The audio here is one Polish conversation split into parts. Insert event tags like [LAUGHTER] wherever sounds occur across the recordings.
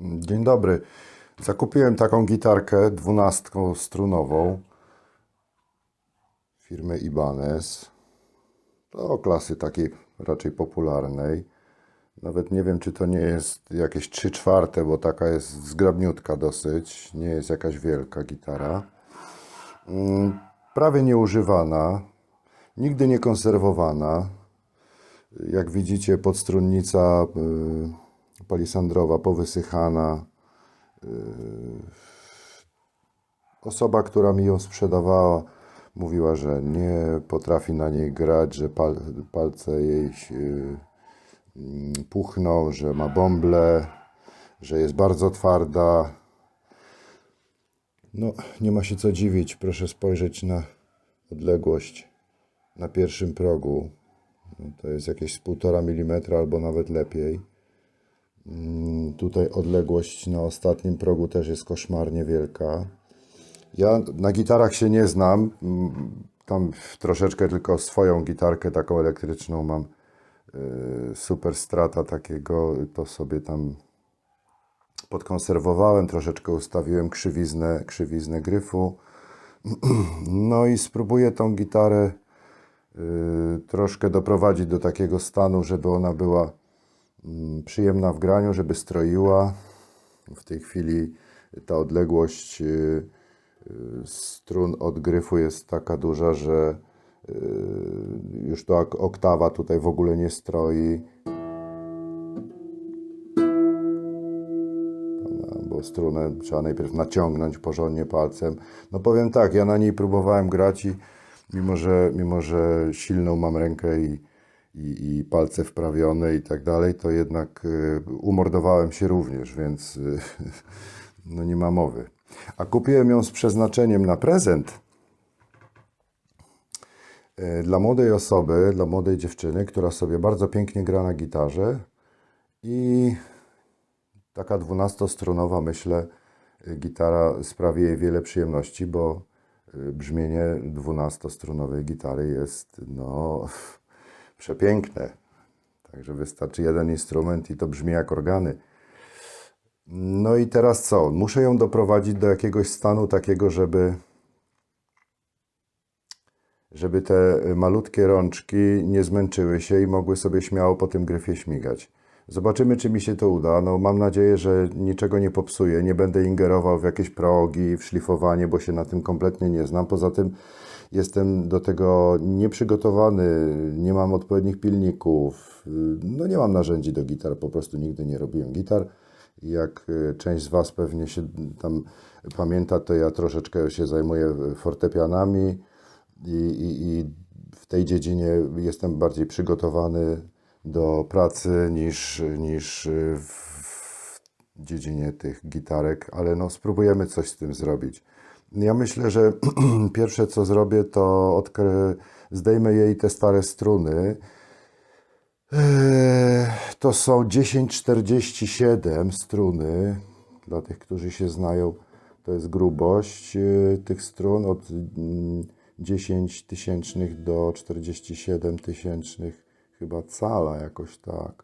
Dzień dobry. Zakupiłem taką gitarkę dwunastkostrunową firmy Ibanez. To klasy takiej raczej popularnej. Nawet nie wiem, czy to nie jest jakieś 3 czwarte, bo taka jest zgrabniutka dosyć. Nie jest jakaś wielka gitara. Mm, Prawie nieużywana. Nigdy nie konserwowana. Jak widzicie, podstrunnica y, palisandrowa powysychana. Y, osoba, która mi ją sprzedawała, mówiła, że nie potrafi na niej grać, że pal, palce jej mm, puchną, że ma bąble, że jest bardzo twarda. No, nie ma się co dziwić. Proszę spojrzeć na odległość na pierwszym progu. No, to jest jakieś 1,5 mm albo nawet lepiej. Mm, Tutaj odległość na ostatnim progu też jest koszmarnie wielka. Ja na gitarach się nie znam. Mm, Tam troszeczkę tylko swoją gitarkę taką elektryczną mam. Yy, Super strata takiego, to sobie tam podkonserwowałem, troszeczkę ustawiłem krzywiznę, krzywiznę gryfu. [CLEARS THROAT] No i spróbuję tą gitarę y, troszkę doprowadzić do takiego stanu, żeby ona była przyjemna w graniu, żeby stroiła. W tej chwili ta odległość y, y, strun od gryfu jest taka duża, że y, już to ok- oktawa tutaj w ogóle nie stroi. bo strunę trzeba najpierw naciągnąć porządnie palcem. No powiem tak, ja na niej próbowałem grać i mimo, że, mimo, że silną mam rękę i, i, i palce wprawione i tak dalej, to jednak y, umordowałem się również, więc y, [LAUGHS] no nie ma mowy. A kupiłem ją z przeznaczeniem na prezent y, dla młodej osoby, dla młodej dziewczyny, która sobie bardzo pięknie gra na gitarze i taka dwunastostrunowa, myślę, gitara sprawi jej wiele przyjemności, bo brzmienie dwunastostrunowej gitary jest no [LAUGHS] przepiękne. Także wystarczy jeden instrument i to brzmi jak organy. No i teraz co? Muszę ją doprowadzić do jakiegoś stanu takiego, żeby żeby te malutkie rączki nie zmęczyły się i mogły sobie śmiało po tym gryfie śmigać. Zobaczymy, czy mi się to uda. No, mam nadzieję, że niczego nie popsuję. Nie będę ingerował w jakieś progi, w szlifowanie, bo się na tym kompletnie nie znam. Poza tym jestem do tego nieprzygotowany, nie mam odpowiednich pilników, no nie mam narzędzi do gitar, po prostu nigdy nie robiłem gitar. Jak y, część z Was pewnie się tam pamięta, to ja troszeczkę się zajmuję fortepianami i, i, i w tej dziedzinie jestem bardziej przygotowany do pracy niż, niż w dziedzinie tych gitarek, ale no spróbujemy coś z tym zrobić. Ja myślę, że [CLEARS THROAT] pierwsze co zrobię, to odkry... zdejmę jej te stare struny. Eee, To są 1047 struny. Dla tych, którzy się znają, to jest grubość e, tych strun od mm, 10 tysięcznych do 47 tysięcznych, chyba cala jakoś tak.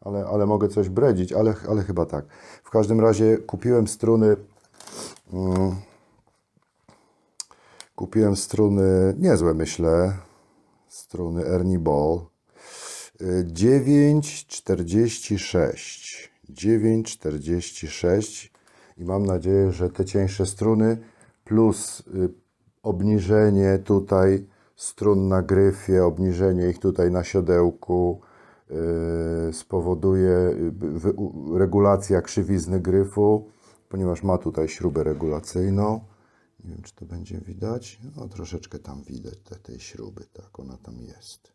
Ale, ale mogę coś bredzić, ale, ale chyba tak. W każdym razie kupiłem struny. Mm, kupiłem struny niezłe, myślę. Struny Ernie Ball. Y, 9,46. 9,46 i mam nadzieję, że te cieńsze struny plus y, obniżenie tutaj strun na gryfie, obniżenie ich tutaj na siodełku y, spowoduje regulacja krzywizny gryfu, ponieważ ma tutaj śrubę regulacyjną. Nie wiem, czy to będzie widać. No, troszeczkę tam widać te, tej śruby, tak, ona tam jest.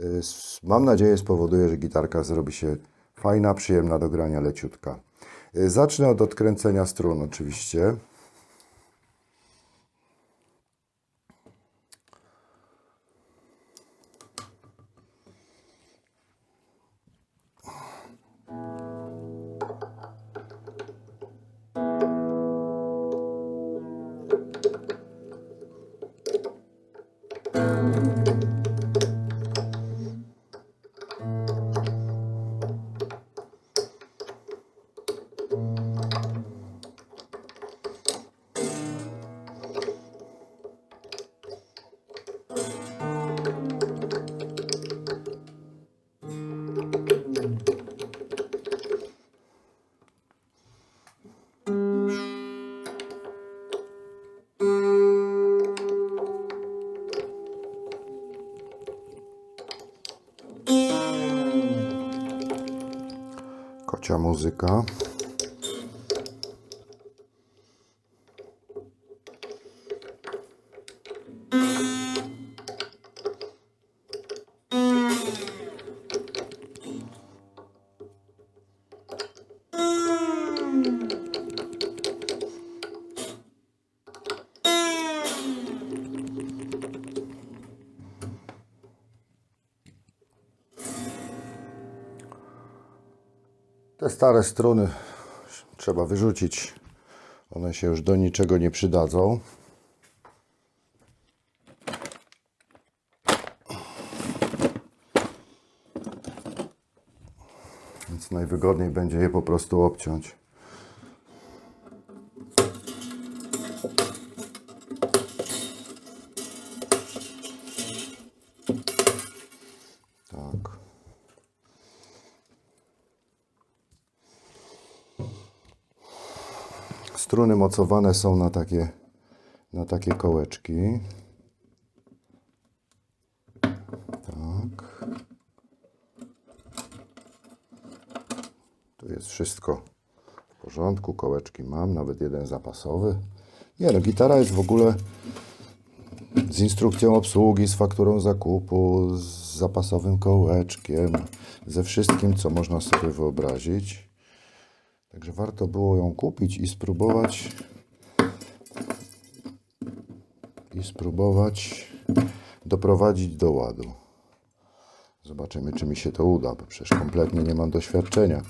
Y, s- Mam nadzieję, spowoduje, że gitarka zrobi się fajna, przyjemna do grania, leciutka. Y, Zacznę od odkręcenia strun oczywiście. Kocia muzyka. Stare struny trzeba wyrzucić. One się już do niczego nie przydadzą. Więc najwygodniej będzie je po prostu obciąć. Struny mocowane są na takie, na takie kołeczki. Tak. Tu jest wszystko w porządku. Kołeczki mam, nawet jeden zapasowy. Nie no, gitara jest w ogóle z instrukcją obsługi, z fakturą zakupu, z zapasowym kołeczkiem, ze wszystkim, co można sobie wyobrazić. Także warto było ją kupić i spróbować i spróbować doprowadzić do ładu. Zobaczymy, czy mi się to uda, bo przecież kompletnie nie mam doświadczenia.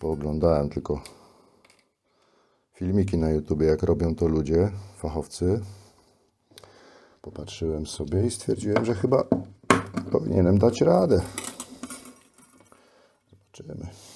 Pooglądałem tylko filmiki na YouTube, jak robią to ludzie, fachowcy. Popatrzyłem sobie i stwierdziłem, że chyba powinienem dać radę. Zobaczymy.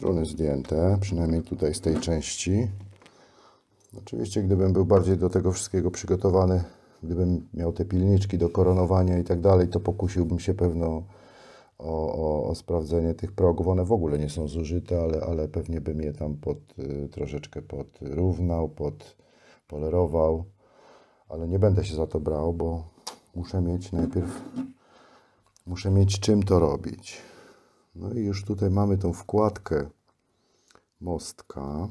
Struny zdjęte, przynajmniej tutaj z tej części. Oczywiście, gdybym był bardziej do tego wszystkiego przygotowany, gdybym miał te pilniczki do koronowania i tak dalej, to pokusiłbym się pewno o, o, o sprawdzenie tych progów. One w ogóle nie są zużyte, ale, ale pewnie bym je tam pod, y, troszeczkę podrównał, podpolerował. Ale nie będę się za to brał, bo muszę mieć najpierw, muszę mieć czym to robić. No i już tutaj mamy tą wkładkę mostka.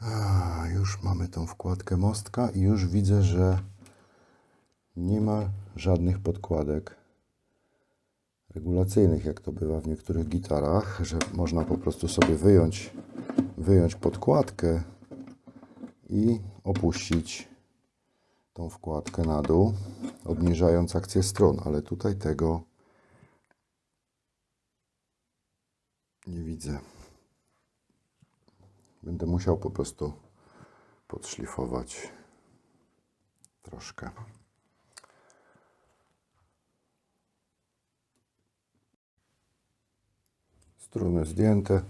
A, już mamy tą wkładkę mostka i już widzę, że nie ma żadnych podkładek regulacyjnych, jak to bywa w niektórych gitarach, że można po prostu sobie wyjąć, wyjąć podkładkę i opuścić tą wkładkę na dół, obniżając akcję strun, ale tutaj tego nie widzę. Będę musiał po prostu podszlifować troszkę. Struny zdjęte.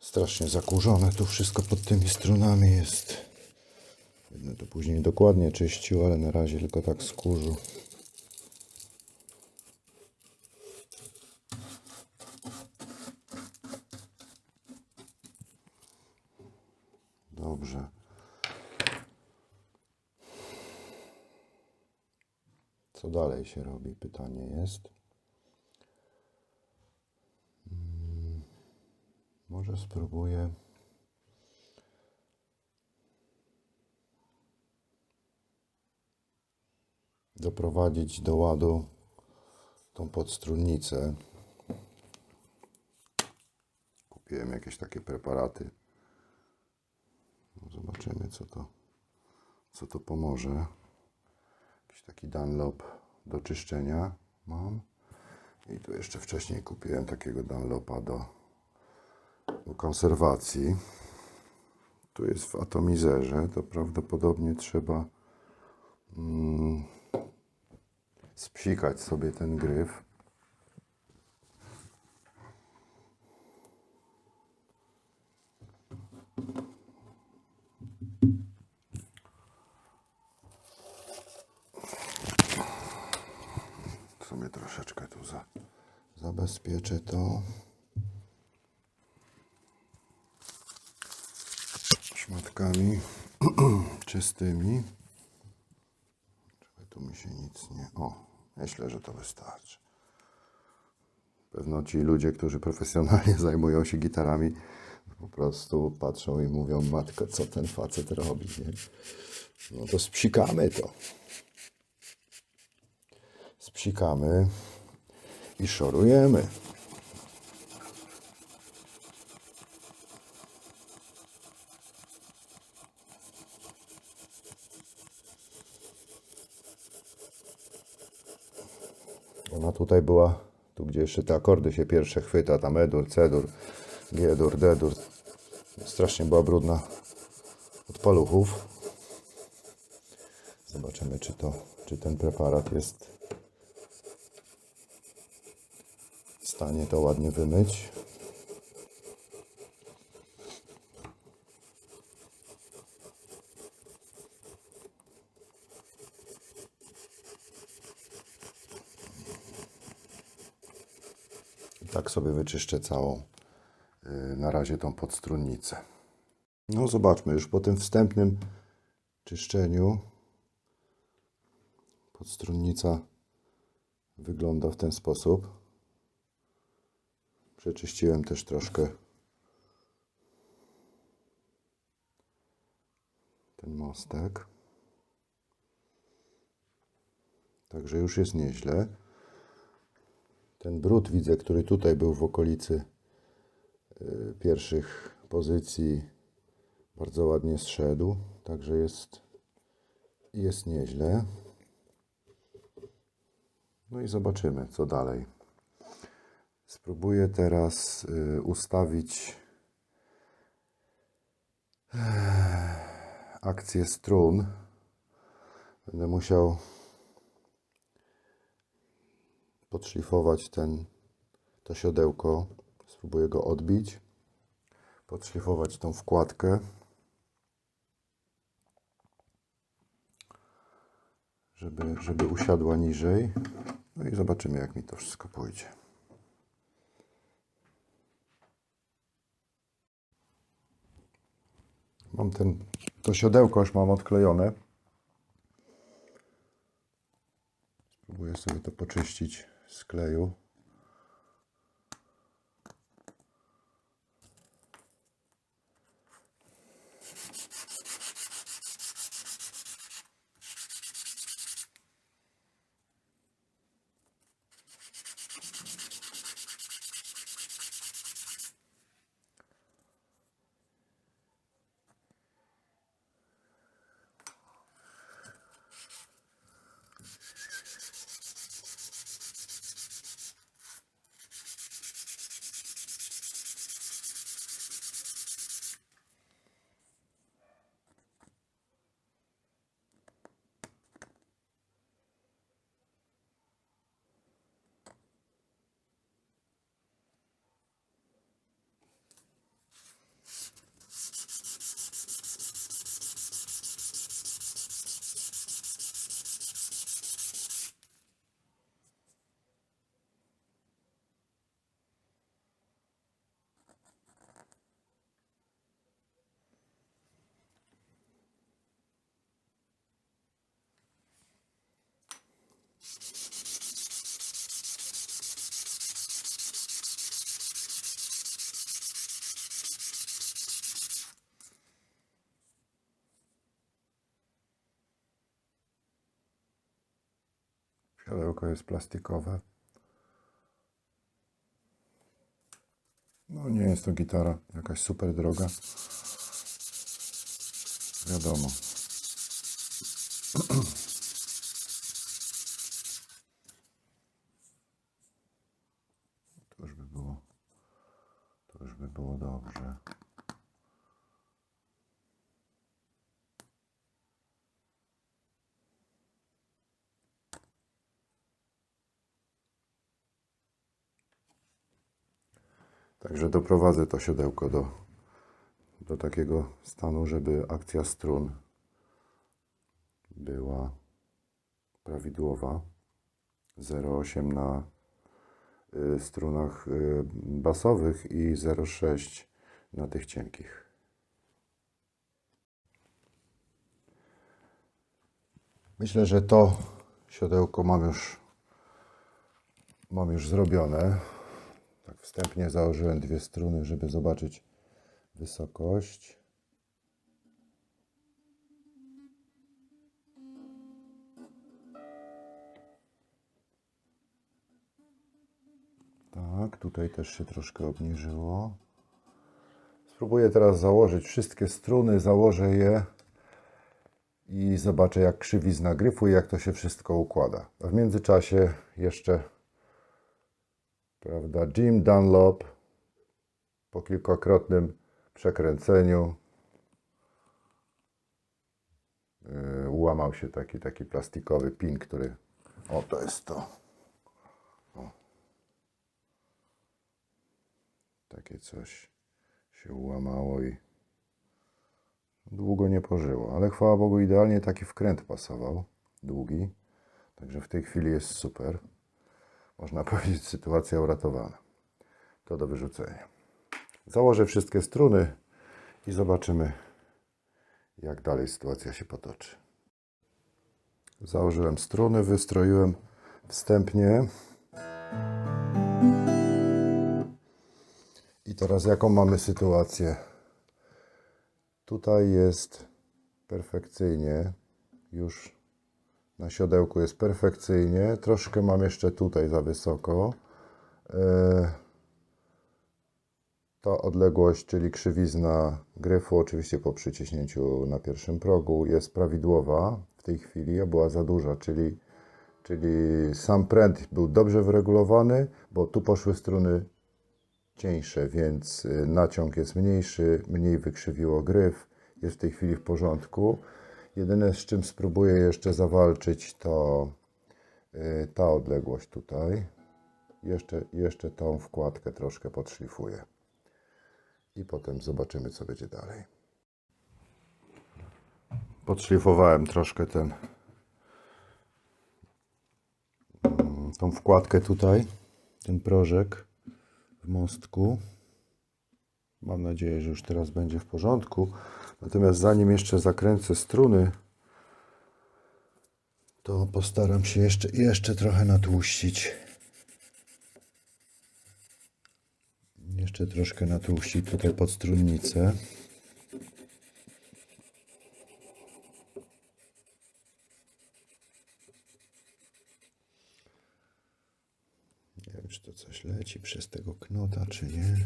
Strasznie zakurzone tu wszystko pod tymi strunami jest. Będę to później dokładnie czyścił, ale na razie tylko tak skórzu. Dobrze. Co dalej się robi? Pytanie jest. Mm, Może spróbuję. doprowadzić do ładu tą podstrunnicę. Kupiłem jakieś takie preparaty. Zobaczymy, co to, co to pomoże. Jakiś taki Dunlop do czyszczenia mam. I tu jeszcze wcześniej kupiłem takiego Dunlopa do, do konserwacji. tu jest w atomizerze, to prawdopodobnie trzeba mm, spsikać sobie ten gryf. sobie troszeczkę tu za, zabezpieczę to. Szmatkami [CLEARS THROAT] czystymi. Żeby tu mi się nic nie... O, myślę, że to wystarczy. Pewno ci ludzie, którzy profesjonalnie [LAUGHS] zajmują się gitarami, po prostu patrzą i mówią, matko, co ten facet robi, nie? No to spsikamy to spsikamy i szorujemy. Ona tutaj była, tu gdzie jeszcze te akordy się pierwsze chwyta, tam E-dur, C-dur, G-dur, D-dur. Strasznie była brudna od paluchów. Zobaczymy, czy, to, czy ten preparat jest w stanie to ładnie wymyć. Tak sobie wyczyszczę całą y, na razie tą podstrunnicę. No zobaczmy, już po tym wstępnym czyszczeniu podstrunnica wygląda w ten sposób. Przeczyściłem też troszkę ten mostek. Także już jest nieźle. Ten brud widzę, który tutaj był w okolicy y, pierwszych pozycji, bardzo ładnie zszedł. Także jest, jest nieźle. No i zobaczymy, co dalej. Spróbuję teraz y, ustawić eh, akcję strun. Będę musiał podszlifować ten, to siodełko. Spróbuję go odbić. Podszlifować tą wkładkę. Żeby, żeby usiadła niżej. No i zobaczymy, jak mi to wszystko pójdzie. Mam ten, to siodełko już mam odklejone. Spróbuję sobie to poczyścić z kleju. Siodełko jest plastikowe. No nie jest to gitara jakaś super droga. Wiadomo. [CLEARS THROAT] To już by było, to już by było dobrze. Także doprowadzę to siodełko do, do takiego stanu, żeby akcja strun była prawidłowa. 0,8 na y, strunach y, basowych i 0,6 na tych cienkich. Myślę, że to siodełko mam już, mam już zrobione. Wstępnie założyłem dwie struny, żeby zobaczyć wysokość. Tak, tutaj też się troszkę obniżyło. Spróbuję teraz założyć wszystkie struny, założę je i zobaczę jak krzywizna gryfu i jak to się wszystko układa. W międzyczasie jeszcze prawda, Jim Dunlop po kilkakrotnym przekręceniu yy, ułamał się taki, taki plastikowy pin, który o to jest to. O. Takie coś się ułamało i długo nie pożyło, ale chwała Bogu idealnie taki wkręt pasował, długi, także w tej chwili jest super. Można [LAUGHS] powiedzieć sytuacja uratowana. To do wyrzucenia. Założę wszystkie struny i zobaczymy jak dalej sytuacja się potoczy. Założyłem struny, wystroiłem wstępnie. I teraz jaką mamy sytuację? Tutaj jest perfekcyjnie, już na siodełku jest perfekcyjnie. Troszkę mam jeszcze tutaj za wysoko. E, Ta odległość, czyli krzywizna gryfu, oczywiście po przyciśnięciu na pierwszym progu, jest prawidłowa w tej chwili, a była za duża, czyli, czyli sam pręt był dobrze wyregulowany, bo tu poszły struny cieńsze, więc y, naciąg jest mniejszy, mniej wykrzywiło gryf, jest w tej chwili w porządku. Jedyne z czym spróbuję jeszcze zawalczyć to y, ta odległość tutaj. Jeszcze, jeszcze tą wkładkę troszkę podszlifuję. I potem zobaczymy co będzie dalej. Podszlifowałem troszkę ten mm, tą wkładkę tutaj, ten prożek w mostku. Mam nadzieję, że już teraz będzie w porządku. Natomiast zanim jeszcze zakręcę struny, to postaram się jeszcze, jeszcze trochę natłuścić. Jeszcze troszkę natłuścić tutaj pod strunnicę. Nie wiem, czy to coś leci przez tego knota, czy nie.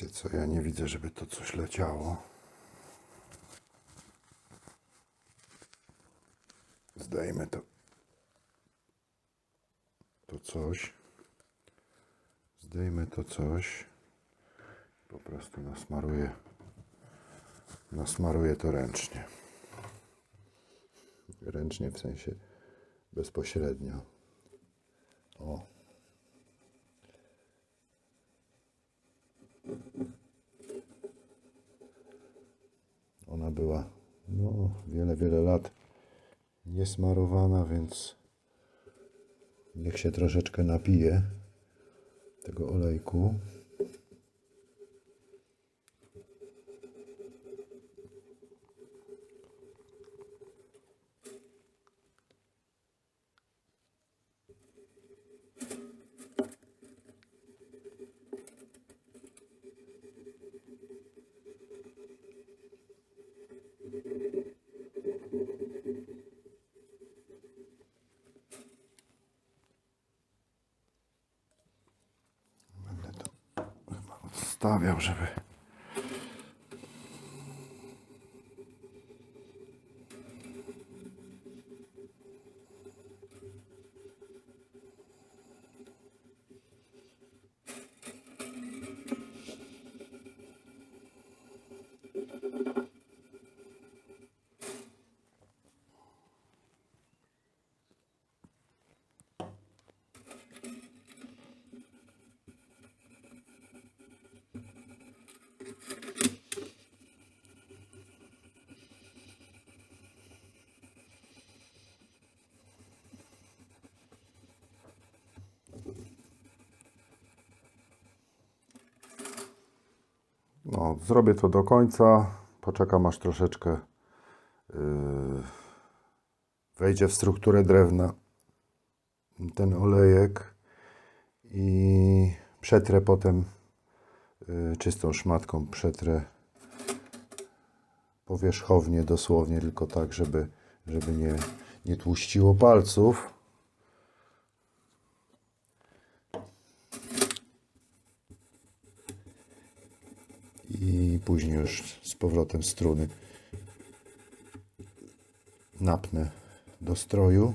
Wiecie co, ja nie widzę, żeby to coś leciało. Zdajmy to to coś. Zdejmę to coś. Po prostu nasmaruję. Nasmaruję to ręcznie. Ręcznie w sensie bezpośrednio. O. Ona była no, wiele, wiele lat niesmarowana, więc Niech się troszeczkę napije tego olejku. Będę to chyba odstawiał, żeby. O, zrobię to do końca. Poczekam aż troszeczkę yy, wejdzie w strukturę drewna ten olejek i przetrę potem yy, czystą szmatką, przetrę powierzchownie dosłownie, tylko tak, żeby, żeby nie, nie tłuściło palców. Później już z powrotem struny napnę do stroju.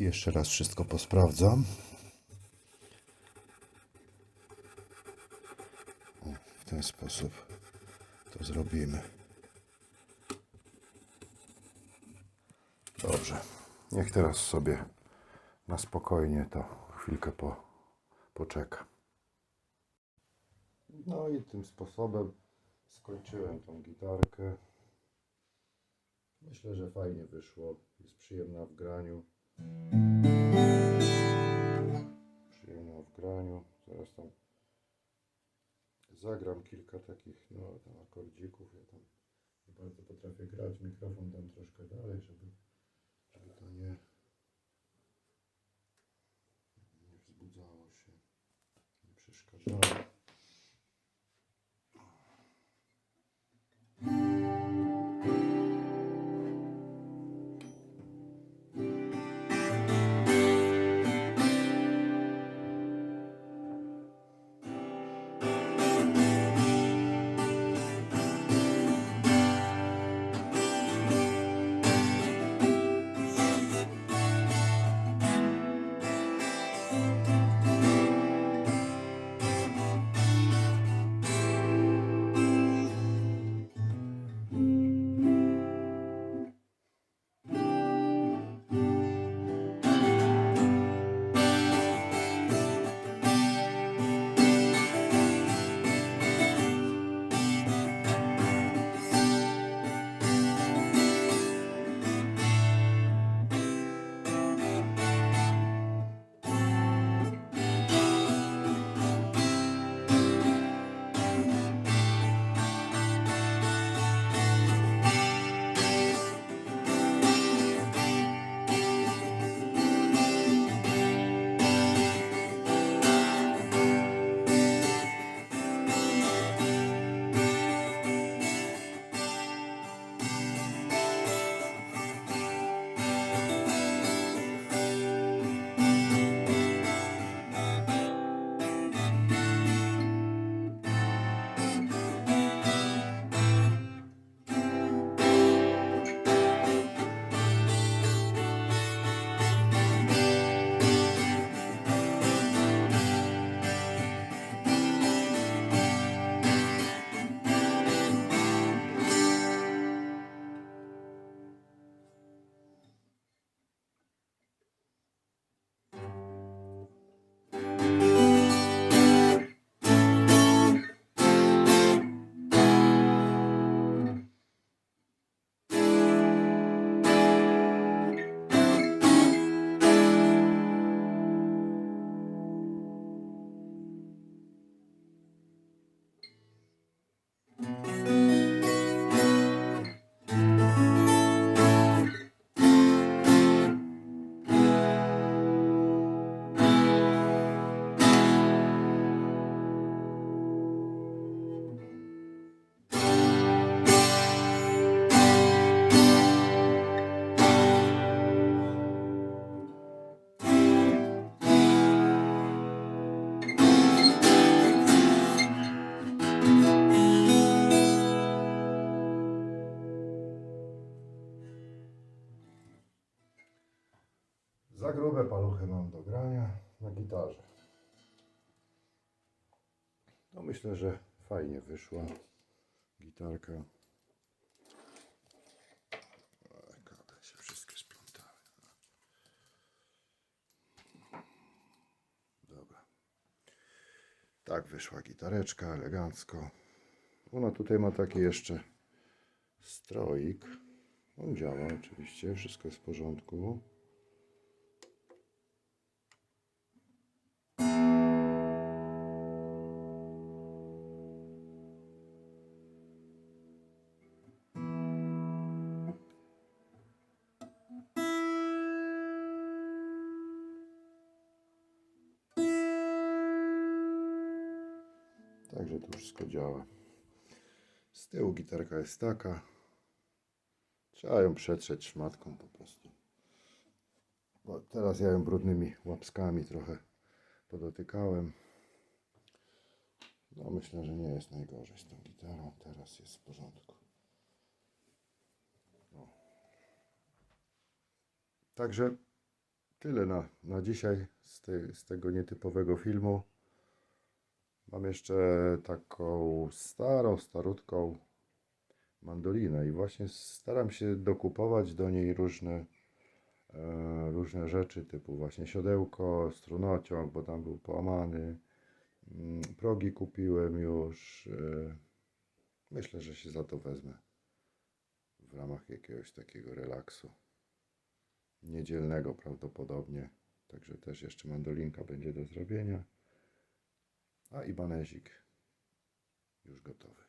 I jeszcze raz wszystko posprawdzam. O, w ten sposób to zrobimy. Dobrze. Niech teraz sobie na spokojnie to chwilkę po, poczeka. No i tym sposobem skończyłem tą gitarkę. Myślę, że fajnie wyszło. Jest przyjemna w graniu. Przyjemna w graniu. Zaraz tam zagram kilka takich no, tam akordzików. Ja tam nie bardzo potrafię grać. Mikrofon tam troszkę dalej, żeby, żeby to nie, nie wzbudzało się, nie przeszkadzało. Myślę, że fajnie wyszła gitarka. Kabel się wszystkie splątały. Dobra. Tak wyszła gitareczka, elegancko. Ona tutaj ma taki jeszcze stroik. On działa oczywiście, wszystko jest w porządku. Gitarka jest taka. Trzeba ją przetrzeć szmatką po prostu. Bo teraz ja ją brudnymi łapskami trochę podotykałem. No myślę, że nie jest najgorzej z tą gitarą. Teraz jest w porządku. No. Także tyle na, na dzisiaj z, tej, z tego nietypowego filmu. Mam jeszcze taką starą, starutką mandolinę i właśnie staram się dokupować do niej różne, e, różne rzeczy typu właśnie siodełko, strunociąg, bo tam był połamany. Mm, Progi kupiłem już. e, Myślę, że się za to wezmę w ramach jakiegoś takiego relaksu. Niedzielnego prawdopodobnie. Także też jeszcze mandolinka będzie do zrobienia. A ibanezik już gotowy.